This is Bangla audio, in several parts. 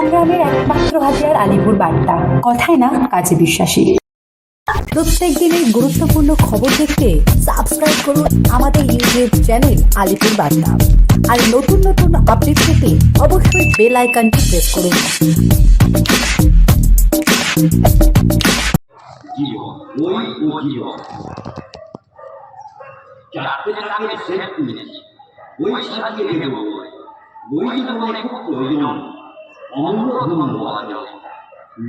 সমুদ্র হাতিয়ার আলিপুর বার্তা। কথায় না, কাজে বিশ্বাসী। প্রত্যেক দিনের গুরুত্বপূর্ণ খবর দেখতে সাবস্ক্রাইব করুন আমাদের ইউটিউব চ্যানেল আলিপুর বার্তা। আর নতুন নতুন আপডেট পেতে অবশ্যই বেল আইকনটি প্রেস করুন। জীবনে খুব প্রয়োজন। অঙ্গধন্য বলা যায়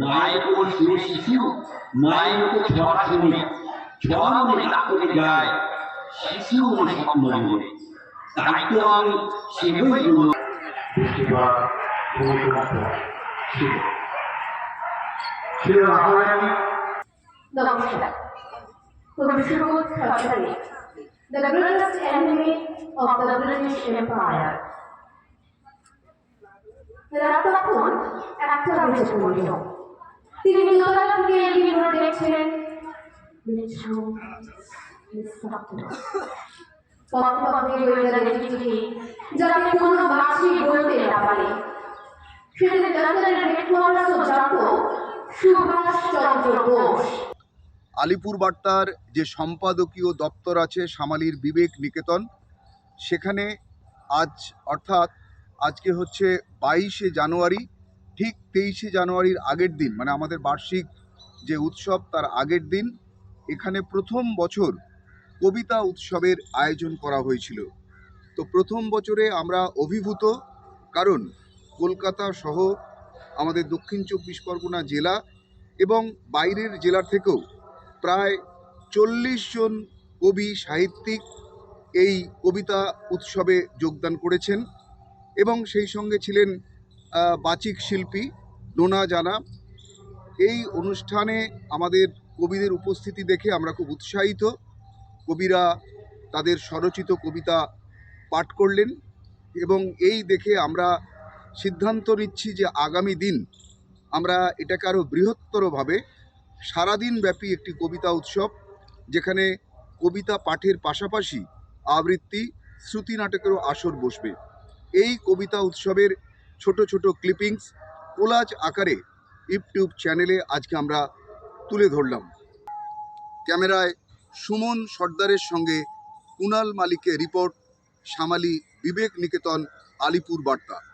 মায়ের কোল শুয়ে শিশু মায়ের মুখে ঝড় শুনে ঝড় মনে করে যায় শিশু মনে স্বপ্ন মনে তাই তো আমি সে বইগুলো বৃষ্টিপাত ভূমিকম্প ছিল ছিল রাখারানি নমস্কার কবি সুবোধ সরকারি the greatest enemy of the British Empire. একটা তিনি ঘরে দেখছিলেন? আলিপুর বার্তার যে সম্পাদকীয় দপ্তর আছে, সামালির বিবেক নিকেতন, সেখানে আজ অর্থাৎ আজকে হচ্ছে বাইশে জানুয়ারি, ঠিক তেইশে জানুয়ারির আগের দিন মানে আমাদের বার্ষিক যে উৎসব তার আগের দিন, এখানে প্রথম বছর কবিতা উৎসবের আয়োজন করা হয়েছিল। তো প্রথম বছরে আমরা অভিভূত, কারণ কলকাতা সহ আমাদের দক্ষিণ চব্বিশ পরগনা জেলা এবং বাইরের জেলার থেকেও প্রায় চল্লিশ জন কবি সাহিত্যিক এই কবিতা উৎসবে যোগদান করেছেন। এবং সেই সঙ্গে ছিলেন বাচিক শিল্পী ডোনা জানা। এই অনুষ্ঠানে আমাদের কবিদের উপস্থিতি দেখে আমরা খুব উৎসাহিত। কবিরা তাদের স্বরচিত কবিতা পাঠ করলেন এবং এই দেখে আমরা সিদ্ধান্ত নিচ্ছি যে আগামী দিন আমরা এটাকে আরও বৃহত্তরভাবে সারাদিন ব্যাপী একটি কবিতা উৎসব, যেখানে কবিতা পাঠের পাশাপাশি আবৃত্তি, শ্রুতি নাটকেরও আসর বসবে। এই কবিতা উৎসবের ছোট ছোট ক্লিপিংস কোলাজ আকারে ইউটিউব চ্যানেলে আজকে আমরা তুলে ধরলাম। ক্যামেরায় সুমন সর্দারের সঙ্গে কুনাল মালিকের রিপোর্ট সামালি বিবেক নিকেতন, আলিপুর বার্তা।